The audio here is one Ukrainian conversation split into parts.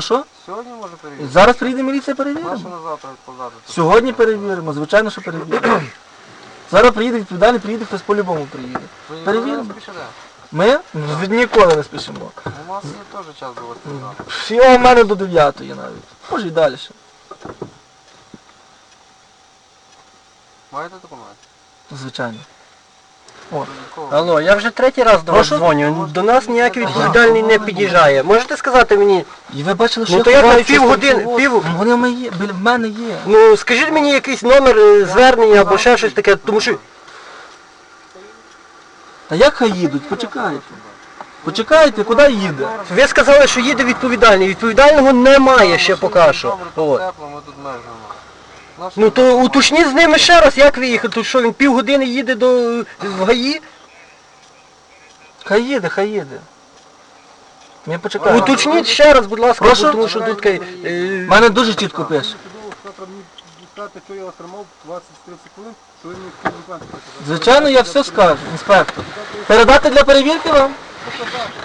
Що що? Сьогодні може перевірити. Зараз приїде міліція Нащо перевіримо. на завтра відкладати? Сьогодні перевіримо, звичайно, що перевіримо. Зараз приїде відповідальний, приїде хтось по-любому приїде. Ви ніколи Перевіримо. не спішите? Ми ніколи не спішимо. У нас є теж час до восьми. Його в мене до 9 навіть. Може і далі. ще. Маєте документи? Звичайно. Додатково. Алло, я вже третій раз до вас Прошу? дзвоню. До нас ніякий відповідальний не під'їжджає. Можете сказати мені, І ви бачили, що Ну, то як на ховаю щось півгодини- пів- Ну, Вони в мене є, біля в мене є. ну скажіть мені якийсь номер е, звернення або ще щось таке, тому що Та як хай їдуть? Почекайте. Почекайте, куди їде? ви сказали, що їде відповідальний. Відповідального немає ще поки що. От. тепло, ми тут мерзнемо. Ну то уточніть з ними ще раз, як виїхати. То що він півгодини їде до в ГАІ? Хай їде, хай їде. Ми почекаємо. Уточніть ще раз, будь ласка, Прошу? тому що тут кай- У е, мене дуже чітко пише. Завтра мені сказати, що я вас тримав 20-30 хвилин, що ви мені хотіли документи. Звичайно, я все скажу, інспектор. Передати для перевірки вам?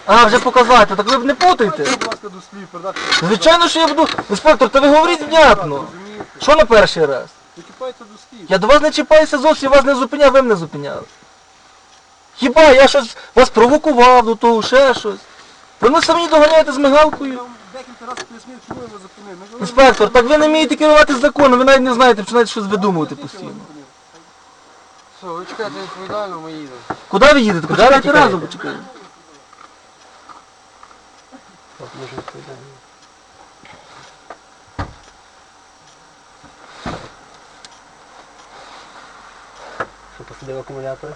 А, вже показати, так ви б не путайте. Будь ласка, до слів передати. Звичайно, що я буду. Інспектор, та ви говоріть внятно. Що на перший раз? Не чіпайте до слів. Я до вас не чіпаюся зовсім, вас не зупиняв, ви мене зупиняли. Хіба я щось вас провокував до того, ще щось. Ви мене самі доганяєте з Я мигалкою. вам декілька разів пояснив, чому я вас зупинив. Ну, ви- Інспектор, так ви не вмієте керувати законом, ви навіть не знаєте, починаєте щось видумувати я постійно. Все, ви чекаєте відповідально, ми їдемо. Куди ви їдете? Куди ви тікаєте? разом, почекайте. Що посадив акумулятори?